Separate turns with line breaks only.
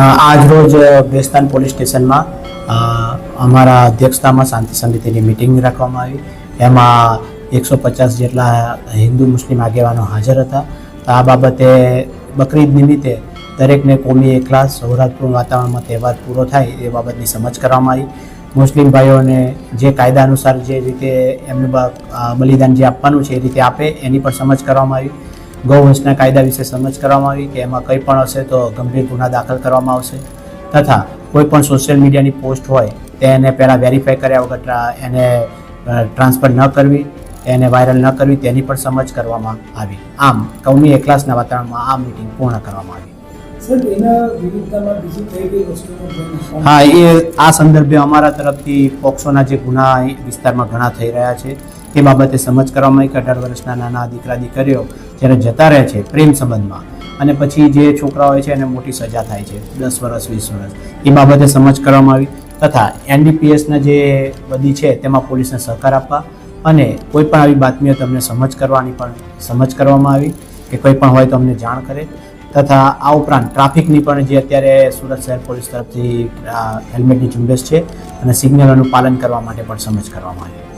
આજ રોજ બેસ્તાન પોલીસ સ્ટેશનમાં અમારા અધ્યક્ષતામાં શાંતિ સમિતિની મિટિંગ રાખવામાં આવી. એમાં એકસો પચાસ જેટલા હિન્દુ મુસ્લિમ આગેવાનો હાજર હતા. તો આ બાબતે બકરીદ નિમિત્તે દરેકને કોમી એકલા સૌરાષ્ટ્રપૂર્ણ વાતાવરણમાં તહેવાર પૂરો થાય એ બાબતની સમજ કરવામાં આવી. મુસ્લિમ ભાઈઓને જે કાયદા અનુસાર જે રીતે એમને બલિદાન જે આપવાનું છે એ રીતે આપે, એની પણ સમજ કરવામાં આવી. ગૌવંશના કાયદા વિશે સમજ કરવામાં આવી કે એમાં કંઈ પણ હશે તો ગંભીર ગુના દાખલ કરવામાં આવશે. તથા કોઈ પણ સોશિયલ મીડિયાની પોસ્ટ હોય તેને પહેલાં વેરીફાઈ કર્યા વગર એને ટ્રાન્સફર ન કરવી એને વાયરલ ન કરવી તેની પણ સમજ કરવામાં આવી. આમ કૌમી એકલાસના વાતાવરણમાં આ મિટિંગ પૂર્ણ કરવામાં આવી. હા એ આ સંદર્ભે અમારા તરફથી પોક્સોના જે ગુના વિસ્તારમાં ઘણા થઈ રહ્યા છે. તે બાબતે સમજ કરવામાં આવી કે અઢાર વર્ષના નાના દીકરા દીકરીઓ જ્યારે જતા રહે છે પ્રેમ સંબંધમાં અને પછી જે છોકરા હોય છે એને મોટી સજા થાય છે, દસ વર્ષ, વીસ વર્ષ, એ બાબતે સમજ કરવામાં આવી તથા એનડીપીએસના જે બધી છે તેમાં પોલીસને સહકાર આપવા અને કોઈ પણ આવી બાતમીઓ તમને સમજ કરવાની પણ સમજ કરવામાં આવી કે કોઈ પણ હોય તો અમને જાણ કરે તથા આ ઉપરાંત ટ્રાફિકની પણ જે અત્યારે સુરત શહેર પોલીસ તરફથી હેલ્મેટની ઝુંબેશ છે અને સિગ્નલોનું પાલન કરવા માટે પણ સમજ કરવામાં આવી.